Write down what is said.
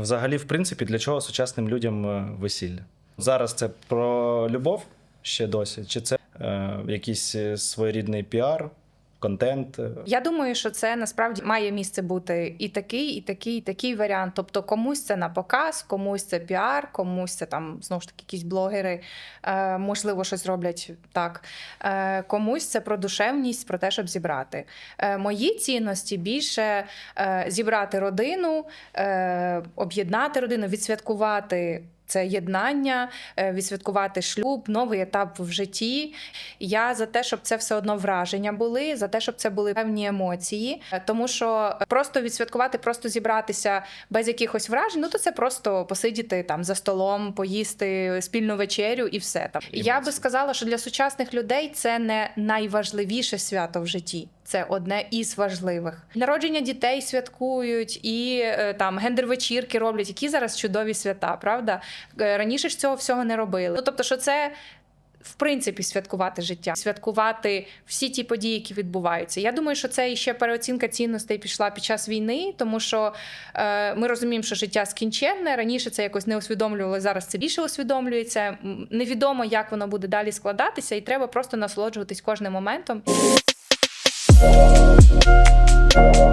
Взагалі, в принципі, для чого сучасним людям е, весілля? Зараз це про любов ще досі, чи це е, якийсь е, своєрідний піар, контент? е? Я думаю, що це насправді має місце бути і такий, і такий, і такий варіант. Тобто комусь це на показ, комусь це піар, комусь це там знову ж таки якісь блогери, е, можливо, щось роблять так. Е, комусь це про душевність, про те, щоб зібрати. Мої цінності більше зібрати родину, об'єднати родину, відсвяткувати. Це єднання, е, відсвяткувати шлюб, новий етап в житті. Я за те, щоб це все одно враження були, за те, щоб це були певні емоції. Тому що просто відсвяткувати, просто зібратися без якихось вражень, ну то це просто посидіти там за столом, поїсти спільну вечерю і все там. І Я би сказала, що для сучасних людей це не найважливіше свято в житті. Це одне із важливих. Народження дітей святкують і е, там гендер-вечірки роблять, які зараз чудові свята, правда? Е, Раніше ж цього всього не робили. Ну тобто, що це в принципі святкувати життя, святкувати всі ті події, які відбуваються. Я думаю, що це іще переоцінка цінностей пішла під час війни, тому що е, ми розуміємо, що життя скінченне. Раніше це якось не усвідомлювали. Зараз це більше усвідомлюється. Невідомо, як воно буде далі складатися, і треба просто насолоджуватись кожним моментом. Thank you.